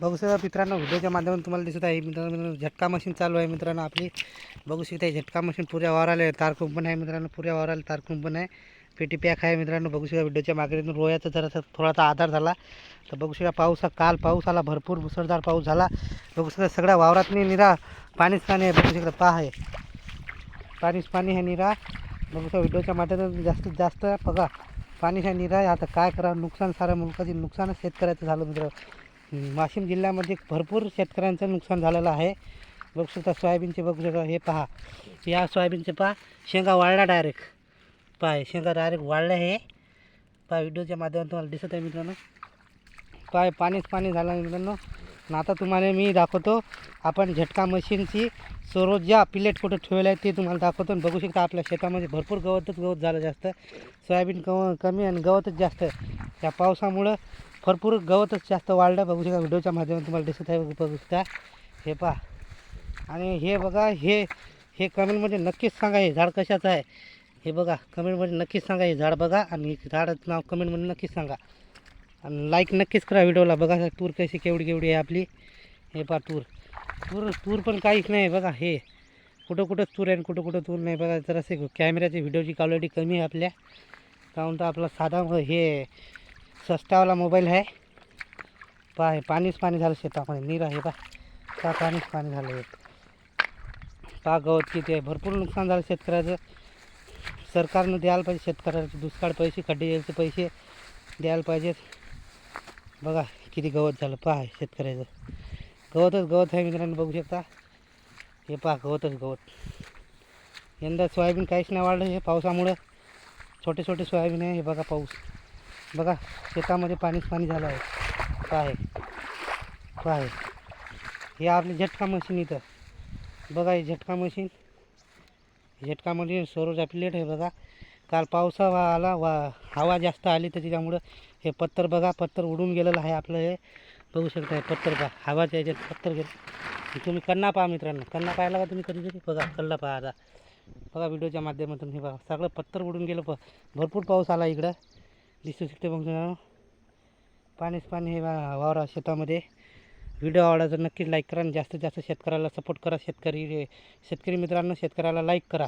बघू शकता मित्रांनो व्हिडिओच्या माध्यमातून तुम्हाला दिसत आहे. मित्रांनो झटका मशीन चालू आहे मित्रांनो आपली. बघू शकता झटका मशीन पुऱ्या वावराला आहे. तार कुंपण आहे मित्रांनो पुऱ्या वावराला तार कुंपण आहे. पेटी पॅक आहे मित्रांनो बघू शकता व्हिडिओच्या मागणीतून रोयाचा जरासा थोडासा आधार झाला. तर बघू शकता पाऊस हा- काल पाऊस आला भरपूर मुसळधार पाऊस झाला. बघू शकता सगळ्या वावरात निरा पाणीच पाणी आहे. बघू शकता पहा आहे पाणीच पाणी आहे निरा. बघू शकता व्हिडिओच्या माध्यमातून जास्तीत जास्त बघा पाणी आहे निरा. आहे. आता काय करावं? नुकसान साऱ्या मुलकाची नुकसानच शेतकऱ्याचं झालं मित्र वाशिम जिल्ह्यामध्ये भरपूर शेतकऱ्यांचं नुकसान झालेलं आहे. बघू शकता सोयाबीनचे बघू शकता हे पहा. या सोयाबीनचे पहा शेंगा वाळला डायरेक्ट पाय शेंगा डायरेक्ट वाळल्या हे. पहा व्हिडिओच्या माध्यमातून तुम्हाला दिसत आहे मित्रांनो. पाय पाणीच पाणी झालं आहे मित्रांनो. आता तुम्हाला मी दाखवतो आपण झटका मशीनची सरोजा पिलेट कुठं ठेवलं आहे ते तुम्हाला दाखवतो. आणि बघू शकता आपल्या शेतामध्ये भरपूर गवतच गवत झालं जास्त. सोयाबीन कव कमी आणि गवतच जास्त. त्या पावसामुळं भरपूर गवतच जास्त वाढलं. बघू शकता व्हिडिओच्या माध्यमातून तुम्हाला दिसत आहे बघू शकता हे पहा. आणि हे बघा हे हे कमेंटमध्ये नक्कीच सांगा हे झाड कशाचं आहे. हे बघा कमेंटमध्ये नक्कीच सांगा हे झाड बघा आणि झाडाचं नाव कमेंटमध्ये नक्कीच सांगा. आणि लाईक नक्कीच करा व्हिडिओला. बघा टूर कशी केवढी केवढी आहे आपली. हे पहा टूर तूर तूर पण काहीच नाही बघा. हे कुठं कुठं तूर आहे आणि कुठं कुठं तूर नाही बघा. जरासे कॅमेऱ्याची व्हिडिओची क्वालिटी कमी आहे आपल्या. काहून तर आपला साधा हे सस्तावाला मोबाईल आहे. पहा हे पाणीच पाणी झालं शेतामध्ये. नीर आहे पहा. का पाणीच पाणी झालं आहे पहा गवत किती आहे. भरपूर नुकसान झालं शेतकऱ्याचं. सरकारनं द्यायला पाहिजे शेतकऱ्याचे दुष्काळ पैसे खड्डे यायचे पैसे द्यायला पाहिजेत. बघा किती गवत झालं. पहा शेतकऱ्याचं. गवतच गवत आहे मित्रांनो बघू शकता. हे पहा गवतच गवत. यंदा सोयाबीन काहीच नाही वाढलं हे पावसामुळं. छोटे छोटे सोयाबीन आहे हे बघा पाऊस. बघा शेतामध्ये पाणीच पाणी झालं आहे. पाहे पाहे हे हे आपली झटका मशीन इथं. बघा हे झटका मशीन झटका मशीन सरोजा प्लेट आहे बघा. काल पावसा वा आला वा हवा जास्त आली तर त्याच्यामुळं हे पत्तर बघा पत्तर उडून गेलेलं आहे आपलं हे. बघू शकता पत्तर पहा हवाच्या याच्यात पत्तर गेलं. तुम्ही कन्ना पहा मित्रांनो. कन्ना पाहिला का तुम्ही कधीतरी? बघा कल्ला पहा आता. बघा व्हिडिओच्या माध्यमातून हे बघा सगळं पत्तर उडून गेलं. प भरपूर पाऊस आला इकडं. दिसू शकते मग मित्रांनो पाणीच पाणी हे वा- वावरा शेतामध्ये. व्हिडिओ आवडायचा नक्कीच लाईक करा आणि जास्तीत जास्त शेतकऱ्याला सपोर्ट करा. शेतकरी शेतकरी मित्रांनो शेतकऱ्याला लाईक करा.